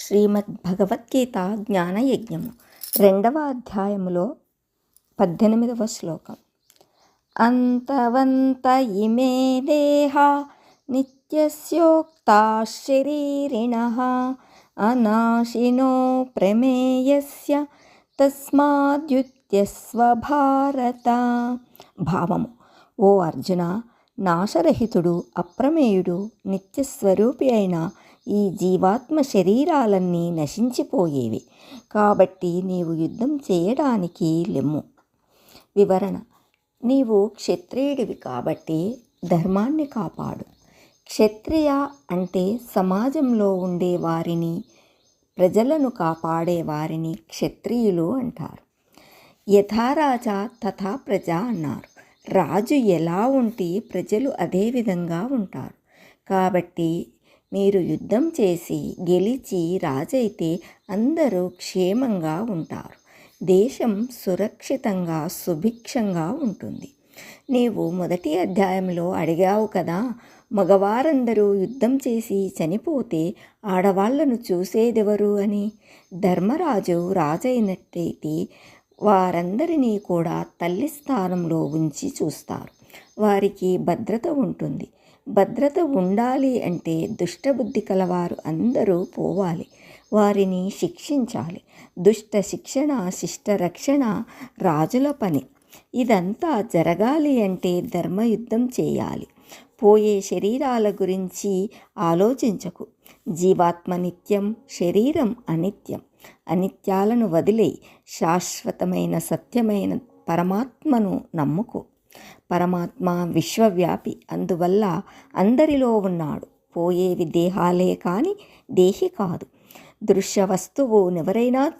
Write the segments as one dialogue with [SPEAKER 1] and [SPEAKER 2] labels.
[SPEAKER 1] శ్రీమద్ భగవద్గీత జ్ఞానయజ్ఞము రెండవ అధ్యాయములో పద్దెనిమిదవ శ్లోకం. అంతవంత ఇమే దేహ నిత్యస్యోక్తా శరీరిణ అనాశినో ప్రమేయస్య తస్మాద్యుత్యస్వభారత. భావము ఓ అర్జున నాశరహితుడు అప్రమేయుడు నిత్యస్వరూపి అయిన ఈ జీవాత్మ శరీరాలన్నీ నశించిపోయేవి. కాబట్టి నీవు యుద్ధం చేయడానికి లెమ్ము. వివరణ. నీవు క్షత్రియుడివి కాబట్టి ధర్మాన్ని కాపాడు. క్షత్రియ అంటే సమాజంలో ఉండే వారిని ప్రజలను కాపాడే వారిని క్షత్రియులు అంటారు. యథారాజా తథా ప్రజ అన్నారు. రాజు ఎలా ఉంటే ప్రజలు అదే విధంగా ఉంటారు. కాబట్టి మీరు యుద్ధం చేసి గెలిచి రాజైతే అందరూ క్షేమంగా ఉంటారు. దేశం సురక్షితంగా సుభిక్షంగా ఉంటుంది. నీవు మొదటి అధ్యాయంలో అడిగావు కదా మగవారందరూ యుద్ధం చేసి చనిపోతే ఆడవాళ్ళను చూసేదెవరు అని? ధర్మరాజు రాజైనట్టయితే వారందరినీ కూడా తల్లి స్థానంలో ఉంచి చూస్తారు. వారికి భద్రత ఉంటుంది. భద్రత ఉండాలి అంటే దుష్టబుద్ధి కలవారు అందరూ పోవాలి. వారిని శిక్షించాలి. దుష్ట శిక్షణ శిష్ట రక్షణ రాజుల పని. ఇదంతా జరగాలి అంటే ధర్మయుద్ధం చేయాలి. పోయే శరీరాల గురించి ఆలోచించకు. జీవాత్మ నిత్యం శరీరం అనిత్యం. అనిత్యాలను వదిలే శాశ్వతమైన సత్యమైన పరమాత్మను నమ్ముకో. పరమాత్మ విశ్వవ్యాపి. అందువల్ల అందరిలో ఉన్నాడు. పోయేవి దేహాలే కానీ దేహి కాదు. దృశ్య వస్తువు ఎవరైనా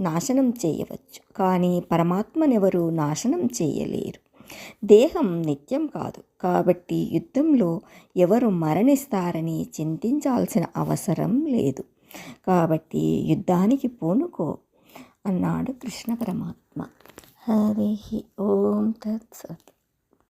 [SPEAKER 1] నాశనం చేయవచ్చు. కానీ పరమాత్మనెవరూ నాశనం చేయలేరు. దేహం నిత్యం కాదు. కాబట్టి యుద్ధంలో ఎవరు మరణిస్తారని చింతించాల్సిన అవసరం లేదు. కాబట్టి యుద్ధానికి పూనుకో అన్నాడు కృష్ణ పరమాత్మ. హరి ఓం తత్సత్.